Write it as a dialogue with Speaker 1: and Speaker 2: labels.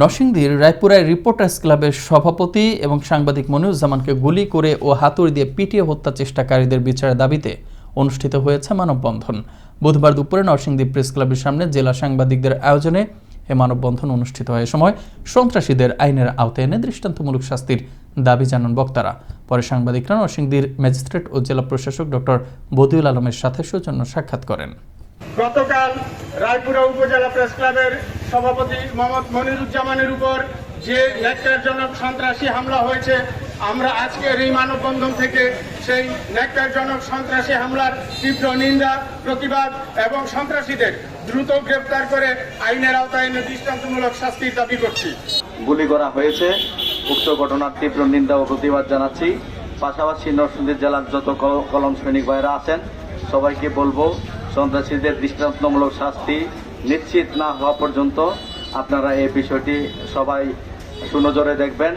Speaker 1: নরসিংদীর রায়পুরায় রিপোর্টার্স ক্লাবের সভাপতি এবং সাংবাদিক মনিরুজ্জামানকে গুলি করে ও হাতুড়ি দিয়ে পিটিয়ে হত্যা চেষ্টাকারীদের বিচারের দাবিতে অনুষ্ঠিত হয়েছে মানববন্ধন। বুধবার দুপুরে নরসিংদী প্রেস ক্লাবের সামনে জেলা সাংবাদিকদের আয়োজনে এ মানববন্ধন অনুষ্ঠিত হয়। সময় সন্ত্রাসীদের আইনের আওতায় এনে দৃষ্টান্তমূলক শাস্তির দাবি জানান বক্তারা। পরে সাংবাদিকরা নরসিংদীর ম্যাজিস্ট্রেট ও জেলা প্রশাসক ডক্টর বদিউল আলমের সাথে সৌজন্য সাক্ষাৎ করেন।
Speaker 2: গতকাল রায়পুরা উপজেলা প্রেস ক্লাবের সভাপতি মোহাম্মদ মনিরুজ্জামানের উপর যে ন্যাক্কারজনক সন্ত্রাসী হামলা হয়েছে, আমরা আজকের এই মানববন্ধন থেকে সেই ন্যাক্কারজনক সন্ত্রাসী হামলার তীব্র নিন্দা, প্রতিবাদ এবং সন্ত্রাসীদের দ্রুত গ্রেপ্তার করে আইনের আওতায় এনে দৃষ্টান্তমূলক শাস্তির দাবি করছি।
Speaker 3: গুলি করা হয়েছে। উক্ত ঘটনার তীব্র নিন্দা ও প্রতিবাদ জানাচ্ছি। পাশাপাশি নরসিংদী জেলার যত কল- কলম সৈনিক ভাইরা আছেন, সবাইকে বলব, সন্ত্রাসীদের দৃষ্টান্তমূলক শাস্তি নিশ্চিত না হওয়া পর্যন্ত আপনারা এই বিষয়টি সবাই সুনজরে দেখবেন।